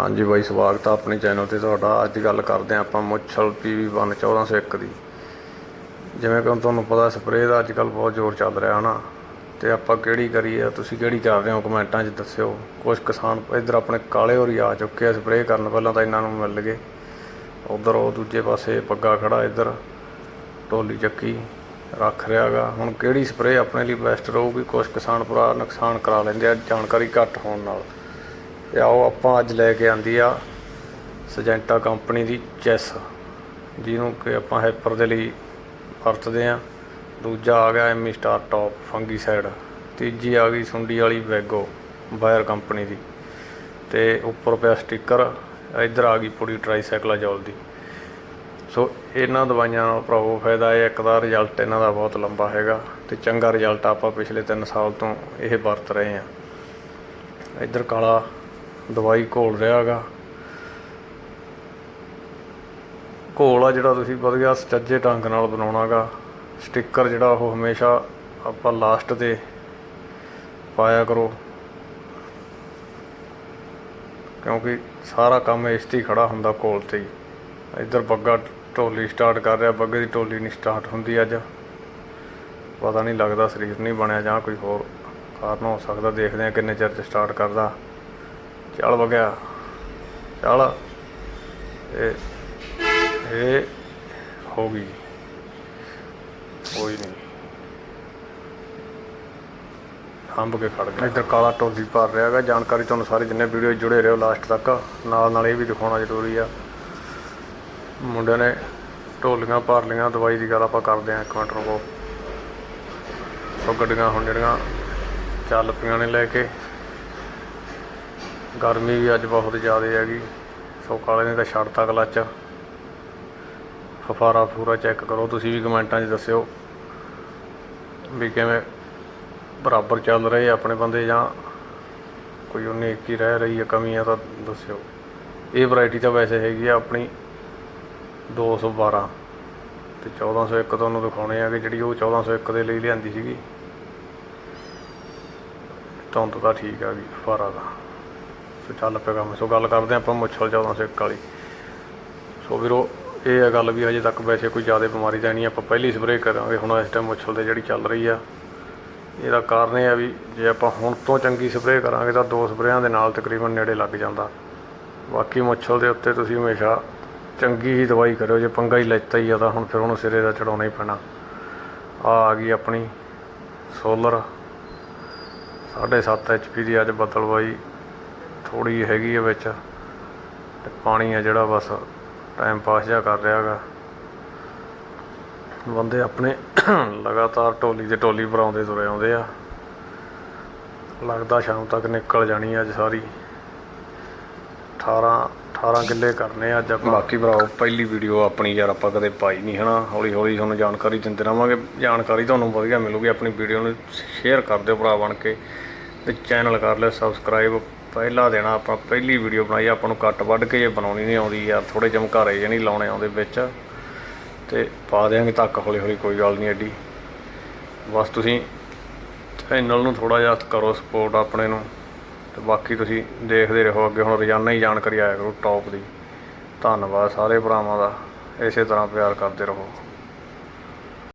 ਹਾਂਜੀ ਬਾਈ, ਸਵਾਗਤ ਆ ਆਪਣੇ ਚੈਨਲ ਤੇ ਤੁਹਾਡਾ। ਅੱਜ ਗੱਲ ਕਰਦੇ ਆ ਆਪਾਂ ਮੁੱਛਲ ਪੀਵੀ 1 1401 ਦੀ। ਜਿਵੇਂ ਕਿ ਹੁਣ ਤੁਹਾਨੂੰ ਪਤਾ, ਸਪਰੇਅ ਦਾ ਅੱਜ ਕੱਲ ਬਹੁਤ ਜ਼ੋਰ ਚੱਲ ਰਿਹਾ, ਹਨਾ? ਤੇ ਆਪਾਂ ਕਿਹੜੀ ਕਰੀਏ, ਤੁਸੀਂ ਕਿਹੜੀ ਕਰ ਰਹੇ ਹੋ? ਕਮੈਂਟਾਂ 'ਚ ਦੱਸਿਓ। ਕੁਝ ਕਿਸਾਨ ਇੱਧਰ ਆਪਣੇ ਕਾਲੇ ਹੋਰੀ ਆ ਚੁੱਕੇ ਆ ਸਪਰੇਅ ਕਰਨ। ਪਹਿਲਾਂ ਤਾਂ ਇਹਨਾਂ ਨੂੰ ਮਿਲ ਗਏ। ਉਧਰ ਉਹ ਦੂਜੇ ਪਾਸੇ ਪੱਗਾ ਖੜਾ ਇੱਧਰ, ਟੋਲੀ ਚੱਕੀ ਰੱਖ ਰਿਹਾਗਾ। ਹੁਣ ਕਿਹੜੀ ਸਪਰੇਅ ਆਪਣੇ ਲਈ ਬੈਸਟ ਰਹੂਗੀ? ਕੁਝ ਕਿਸਾਨ ਭਰਾ ਨੁਕਸਾਨ ਕਰਾ ਲੈਂਦੇ ਆ। ਜਾਣਕਾਰੀ ਘੱਟ ਹੋਣ ਨਾਲ। ਤੇ ਆਓ ਆਪਾਂ ਅੱਜ ਲੈ ਕੇ ਆਂਦੀ ਆ ਸਜੈਂਟਾ ਕੰਪਨੀ ਦੀ ਚੈਸ, ਜਿਹਨੂੰ ਕਿ ਆਪਾਂ ਹੈਪਰ ਦੇ ਲਈ ਵਰਤਦੇ ਆ। ਦੂਜਾ ਆ ਗਿਆ Amistar top fungicide ਤੀਜੀ ਆ ਗਈ ਸੁੰਡੀ ਵਾਲੀ ਵੈਗੋ, ਬਾਇਰ ਕੰਪਨੀ ਦੀ। ਤੇ ਉੱਪਰ ਪਿਆ ਸਟicker, ਇੱਧਰ ਆ ਗਈ ਪੂਰੀ ਟ੍ਰਾਈਸਾਈਕਲਾਜੋਲ ਦੀ। ਸੋ ਇਹਨਾਂ ਦਵਾਈਆਂ ਨਾਲ ਭਰਾਵੋ ਫਾਇਦਾ ਹੈ ਇੱਕ ਦਾ ਰਿਜ਼ਲਟ ਇਹਨਾਂ ਦਾ ਬਹੁਤ ਲੰਬਾ ਹੈਗਾ ਤੇ ਚੰਗਾ ਰਿਜ਼ਲਟ ਆਪਾਂ ਪਿਛਲੇ 3 ਸਾਲ ਤੋਂ ਇਹ ਵਰਤ ਰਹੇ ਆ। ਇੱਧਰ ਕਾਲਾ ਦਵਾਈ ਘੋਲ ਰਿਹਾਗਾ। ਘੋਲ ਆ ਜਿਹੜਾ ਤੁਸੀਂ ਵਧੀਆ ਸੱਚੇ ਢੰਗ ਨਾਲ ਬਣਾਉਣਾਗਾ। ਸਟicker ਜਿਹੜਾ ਉਹ ਹਮੇਸ਼ਾ ਆਪਾਂ ਲਾਸਟ ਤੇ ਪਾਇਆ ਕਰੋ। ਕਿਉਂਕਿ ਸਾਰਾ ਕੰਮ ਇਸ ਤੇ ਹੀ ਖੜਾ ਹੁੰਦਾ ਕੋਲ ਤੇ ਹੀ। ਇੱਧਰ ਬੱਗਾ ਢੋਲੀ ਸਟਾਰਟ ਕਰ ਰਿਹਾ, ਬੱਗੇ ਦੀ ਢੋਲੀ ਨਹੀਂ ਸਟਾਰਟ ਹੁੰਦੀ ਅੱਜ। ਪਤਾ ਨਹੀਂ ਲੱਗਦਾ ਸਰੀਰ ਨਹੀਂ ਬਣਿਆ ਜਾਂ ਕੋਈ ਹੋਰ ਕਾਰਨ ਹੋ ਸਕਦਾ, ਦੇਖਦੇ ਆ ਕਿੰਨੇ ਚਿਰ ਚ ਸਟਾਰਟ ਕਰਦਾ। ਚੱਲ ਵਗਿਆ ਚੱਲ। ਇਹ ਇਹ ਹੋ ਗਈ। ਕੋਈ ਨਹੀਂ। ਹੰਬ ਕੇ ਖੜ ਗਿਆ। ਇੱਧਰ ਕਾਲਾ ਟੋਲੀ ਭਰ ਰਿਹਾ ਹੈਗਾ। ਜਾਣਕਾਰੀ ਤੁਹਾਨੂੰ ਸਾਰੇ ਜਿੰਨੇ ਵੀਡੀਓ ਜੁੜੇ ਰਹੋ ਲਾਸਟ ਤੱਕ। ਨਾਲ ਨਾਲ ਇਹ ਵੀ ਦਿਖਾਉਣਾ ਜ਼ਰੂਰੀ ਆ। ਮੁੰਡਿਆਂ ਨੇ ਢੋਲੀਆਂ ਭਰ ਲਈਆਂ। ਦਵਾਈ ਦੀ ਗੱਲ ਆਪਾਂ ਕਰਦੇ ਆਂ ਇੱਕ ਮਿੰਟ ਰੁਕੋ। ਸੋ ਗੱਡੀਆਂ ਹੁਣ ਜਿਹੜੀਆਂ ਚੱਲ ਪਈਆਂ ਨੇ ਲੈ ਕੇ। ਗਰਮੀ ਵੀ ਅੱਜ ਬਹੁਤ ਜ਼ਿਆਦਾ ਹੈਗੀ। ਸੋ ਕਾਲੇ ਨੇ ਤਾਂ ਛੱਡਤਾ ਕਲੱਚ ਫਫਾਰਾ ਫੂਰਾ ਚੈੱਕ ਕਰੋ, ਤੁਸੀਂ ਵੀ ਕਮੈਂਟਾਂ 'ਚ ਦੱਸਿਓ ਵੀ ਕਿਵੇਂ ਬਰਾਬਰ ਚੱਲ ਰਹੇ ਆਪਣੇ ਬੰਦੇ ਜਾਂ ਕੋਈ ਉਹਨੇ ਇੱਕ ਹੀ ਰਹਿ ਰਹੀ ਹੈ ਕਮੀ ਆ ਤਾਂ ਦੱਸਿਓ। ਇਹ ਵੈਰਾਈਟੀ ਤਾਂ ਵੈਸੇ ਹੈਗੀ ਆ ਆਪਣੀ 212 ਤੇ 1401 ਤੁਹਾਨੂੰ ਦਿਖਾਉਣੇ ਆ ਕਿ ਜਿਹੜੀ ਉਹ 1401 ਦੇ ਲਈ ਲਿਆਂਦੀ ਸੀਗੀ। ਧੁੰਦ ਤਾਂ ਠੀਕ ਆ ਗਈ ਫੁਆਰਾ ਦਾ। ਸੋ ਚੱਲ ਪਿਆ ਕੰਮ। ਸੋ ਗੱਲ ਕਰਦੇ ਹਾਂ ਆਪਾਂ ਮੁੱਛਲ 1401 ਵਾਲੀ। ਸੋ ਵੀਰੋ, ਇਹ ਆ ਗੱਲ ਵੀ ਹਜੇ ਤੱਕ ਵੈਸੇ ਕੋਈ ਜ਼ਿਆਦਾ ਬਿਮਾਰੀ ਤਾਂ ਨਹੀਂ, ਆਪਾਂ ਪਹਿਲੀ ਸਪਰੇਅ ਕਰਾਂਗੇ ਹੁਣ ਇਸ ਟਾਈਮ ਮੁੱਛਲ ਤੇ ਜਿਹੜੀ ਚੱਲ ਰਹੀ ਆ। ਇਹਦਾ ਕਾਰਨ ਇਹ ਆ ਵੀ ਜੇ ਆਪਾਂ ਹੁਣ ਤੋਂ ਚੰਗੀ ਸਪਰੇਅ ਕਰਾਂਗੇ ਤਾਂ ਦੋ ਸਪਰੇਆਂ ਦੇ ਨਾਲ ਤਕਰੀਬਨ ਨੇੜੇ ਲੱਗ ਜਾਂਦਾ। ਬਾਕੀ ਮੁੱਛਲ ਦੇ ਉੱਤੇ ਤੁਸੀਂ ਹਮੇਸ਼ਾ ਚੰਗੀ ਹੀ ਦਵਾਈ ਕਰਿਓ, ਜੇ ਪੰਗਾ ਹੀ ਲੈਤਾ ਹੀ ਆ ਤਾਂ ਹੁਣ ਫਿਰ ਉਹਨੂੰ ਸਿਰੇ ਦਾ ਚੜਾਉਣਾ ਹੀ ਪੈਣਾ। ਆ ਆ ਗਈ ਆਪਣੀ ਸੋਲਰ 7.5 ਐਚਪੀ ਦੀ ਅੱਜ ਬਦਲਵਾਈ ਥੋੜੀ ਹੈਗੀ ਆ ਵਿੱਚ ਤੇ ਪਾਣੀ ਆ ਜਿਹੜਾ ਬਸ ਟਾਈਮ ਪਾਸ ਜਿਹਾ ਕਰ ਰਿਹਾ ਹੈਗਾ। ਬੰਦੇ ਆਪਣੇ ਲਗਾਤਾਰ ਟੋਲੀ ਤੇ ਟੋਲੀ ਭਰਾਉਂਦੇ ਤੁਰੇ ਆਉਂਦੇ ਆ। ਲੱਗਦਾ ਸ਼ਾਮ ਤੱਕ ਨਿਕਲ ਜਾਣੀ ਅੱਜ ਸਾਰੀ। 18 18 ਕਿੱਲੇ ਕਰਨੇ ਆ ਅੱਜ ਆਪਾਂ। ਬਾਕੀ ਭਰਾਓ, ਪਹਿਲੀ ਵੀਡੀਓ ਆਪਣੀ ਯਾਰ ਆਪਾਂ ਕਦੇ ਪਾਈ ਨਹੀਂ ਹਨਾ। ਹੌਲੀ ਹੌਲੀ ਤੁਹਾਨੂੰ ਜਾਣਕਾਰੀ ਦਿੰਦੇ ਰਹਾਂਗੇ। ਜਾਣਕਾਰੀ ਤੁਹਾਨੂੰ ਵਧੀਆ ਮਿਲੂਗੀ। ਆਪਣੀ ਵੀਡੀਓ ਨੂੰ ਸ਼ੇਅਰ ਕਰ ਦਿਓ ਭਰਾ ਬਣ ਕੇ। ਤੇ ਚੈਨਲ ਕਰ ਲਿਓ ਸਬਸਕ੍ਰਾਈਬ ਪਹਿਲਾ ਦੇਣਾ, ਆਪਾਂ ਪਹਿਲੀ ਵੀਡੀਓ ਬਣਾਈ, ਆਪਾਂ ਨੂੰ ਕੱਟ ਵੱਢ ਕੇ ਜੇ ਬਣਾਉਣੀ ਨਹੀਂ ਆਉਂਦੀ ਯਾਰ ਥੋੜੇ ਚਮਕਾਰੇ ਜਿਹੇ ਨਹੀਂ ਲਾਉਣੇ ਆਉਂਦੇ ਵਿੱਚ, ਤੇ ਪਾ ਦੇਾਂਗੇ ਤੱਕ ਹੌਲੀ ਹੌਲੀ ਕੋਈ ਗੱਲ ਨਹੀਂ ਐਡੀ। ਬਸ ਤੁਸੀਂ ਚੈਨਲ ਨੂੰ ਥੋੜਾ ਜਿਹਾ ਕਰੋ ਸਪੋਰਟ ਆਪਣੇ ਨੂੰ, ਤੇ ਬਾਕੀ ਤੁਸੀਂ ਦੇਖਦੇ ਰਹੋ, ਅੱਗੇ ਹੁਣ ਰੋਜ਼ਾਨਾ ਹੀ ਜਾਣਕਾਰੀ ਆਇਆ ਕਰੋ ਟੌਪ ਦੀ। ਧੰਨਵਾਦ ਸਾਰੇ ਭਰਾਵਾਂ ਦਾ, ਇਸੇ ਤਰ੍ਹਾਂ ਪਿਆਰ ਕਰਦੇ ਰਹੋ।